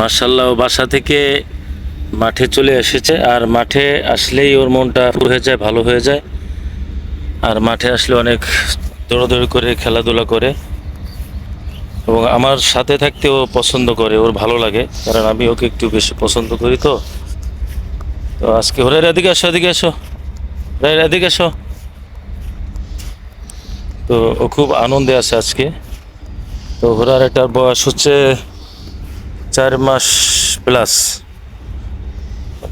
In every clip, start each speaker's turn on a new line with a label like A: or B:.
A: মার্শাল্লাহ ও বাসা থেকে মাঠে চলে এসেছে। আর মাঠে আসলেই ওর মনটা পুরো হয়ে যায়, ভালো হয়ে যায়। আর মাঠে আসলে অনেক দৌড়াদৌড়ি করে, খেলাধুলা করে। এবং আমার সাথে থাকতে ও পছন্দ করে, ওর ভালো লাগে। কারণ আমি ওকে একটু বেশি পছন্দ করি তো। তো আজকে হরে এদিকে আসো, এদিকে এসো রাইর এদিকে এসো তো ও খুব আনন্দে আছে আজকে। তো ঘোড়ার একটা বয়স হচ্ছে চার মাস প্লাস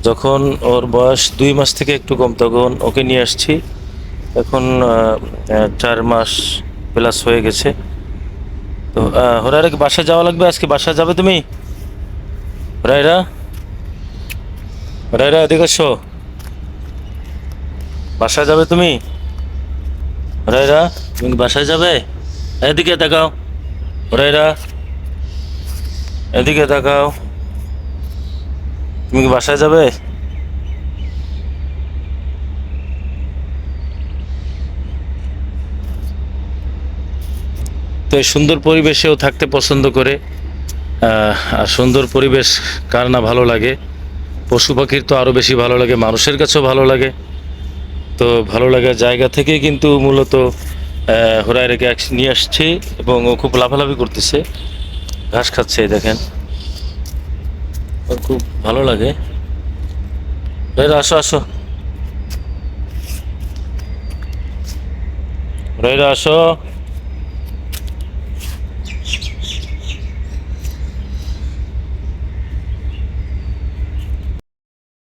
A: যখন ওর বয়স দুই মাস থেকে একটু কম, তখন ওকে নিয়ে আসছি। এখন চার মাস প্লাস হয়ে গেছে। তো হোরারে বাসা যাওয়া লাগবে? আজকে বাসা যাবে তুমি? রায়রা রায়রা এদিকে এসো। বাসা যাবে তুমি? রায়রা তুমি বাসায় যাবে? এদিকে তাকাও। রায়রা এদিকে তাকাও। তুমি কি বাসায় যাবে? তো এই সুন্দর পরিবেশেও থাকতে পছন্দ করে। আর সুন্দর পরিবেশ কার না ভালো লাগে? পশু পাখির তো আরও বেশি ভালো লাগে, মানুষের কাছেও ভালো লাগে। তো ভালো লাগার জায়গা থেকে কিন্তু মূলত হোরাই রেখে নিয়ে আসছি এবং ও খুব লাফালাফি করতেছে। ঘাস খাচ্ছে দেখেন। খুব ভালো লাগে। আসো আসো। রাইরা আসো।